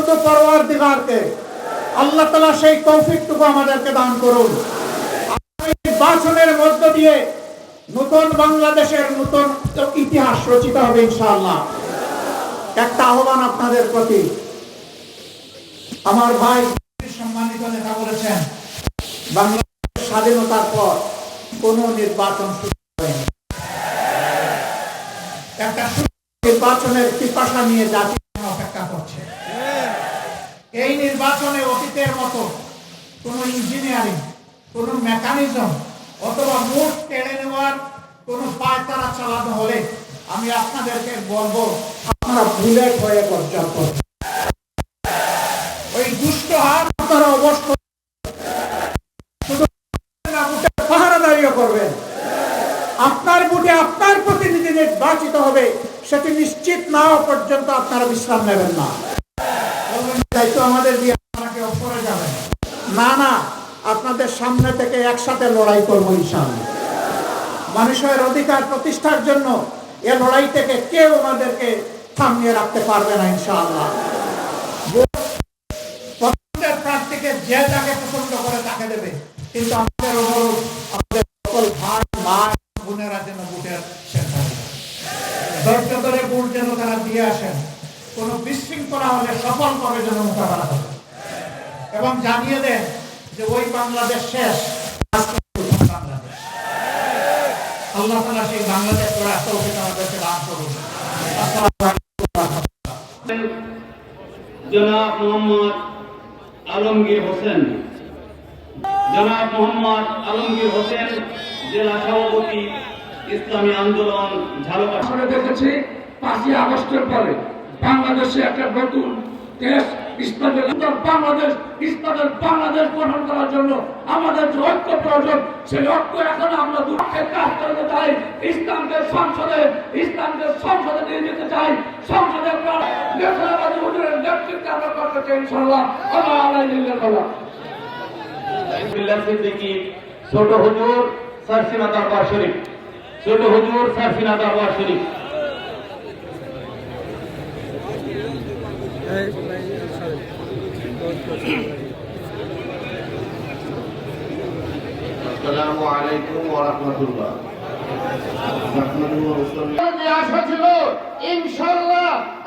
শুধু পরওয়ার দিগারকে আল্লাহ তালা সেই তৌফিকটুকু আমাদেরকে দান করুন। নির্বাচনের মধ্য দিয়ে নতুন বাংলাদেশের নতুন ইতিহাস রচিত হবে ইনশাআল্লাহ। একটা আহ্বান আপনাদের প্রতি। আমার ভাই সম্মানিত নেতা বলেছেন, বাংলাদেশের স্বাধীনতার পর কোন নির্বাচন একটা নির্বাচনের পিপাসা নিয়ে জাতি অপেক্ষা করছে। এই নির্বাচনে অতীতের মতো কোন ইঞ্জিনিয়ারিং, কোন মেকানিজম অথবা মুঠ কেড়ে নেওয়ার কোন পায়তারা চালানো হলে আমি আপনাদেরকে বলব আপনারা বুলেট হয়ে ওই দুষ্ট হার আপনারা পাহারাদারিও করবেন। আপনার বুটে আপনার প্রতিনিধি নির্বাচিত হবে, সেটি নিশ্চিত না পর্যন্ত আপনারা বিশ্রাম নেবেন না। দায়িত্ব আমাদের দিয়ে আপনারা কেউ সরে যাবেন না না, আপনাদের সামনে থেকে একসাথে লড়াই করব ইনশাআল্লাহ। মানুষের অধিকার প্রতিষ্ঠার জন্য এ লড়াই থেকে কেউ আমাদেরকে থামিয়ে রাখতে পারবে না ইনশাআল্লাহ। প্রার্থীকে যে পছন্দ করে তাকে দেবে। কিন্তু আমাদের অনুরোধ, আমাদের সকল ভাই বোনেরা যেন ভোটের শেষে ধরে ভোট যেন তারা দিয়ে আসেন। কোনো বিশৃঙ্খলা হলে সফল করে যেন মোকাবেলা করে। এবং জানিয়ে দেন যে ওই বাংলাদেশ শেষ বাংলাদেশ। আল্লাহ তালা সেই বাংলাদেশ গড়ার তৌফিক আমাদেরকে দান করুন। জনাব মোহাম্মদ আলমগীর হোসেন। জনাব মোহাম্মদ আলমগীর হোসেন জেলা সভাপতি ইসলামী আন্দোলন ঝালকাঠি। দেখেছি পাঁচই আগস্টের পরে বাংলাদেশে একটা নতুন দেশ নতুন বাংলাদেশ ইসলামের বাংলাদেশ গঠন করার জন্য আমাদের যে ঐক্য প্রয়োজন, সেই ঐক্য এখন আমরা দুঃখের কাজ করতে চাই। ইসলামকে সংসদে ইসলামকে সংসদে নিয়ে যেতে চাই। সংসদে নেতৃত্বে আমরা করতে চাই ইনশাল্লাহ ছোট হুজুর সারসিনা দরবার শরীফ। ছোট হুজুর সারসিনা দরবার শরীফ।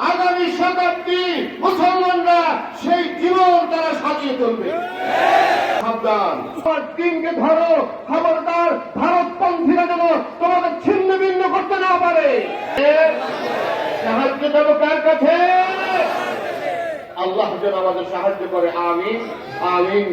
আগামী শতাব্দী মুসলমানরা সেই জীবন তারা সাজিয়ে তুলবে। দিনকে ধরো খবরদার ভারতপন্থীরা যেন তোমাদের ছিন্ন ভিন্ন করতে না পারে। সাহায্য দেবো কার আল্লাহ যেন আমাদের সাহায্য করে। আমিন আমিন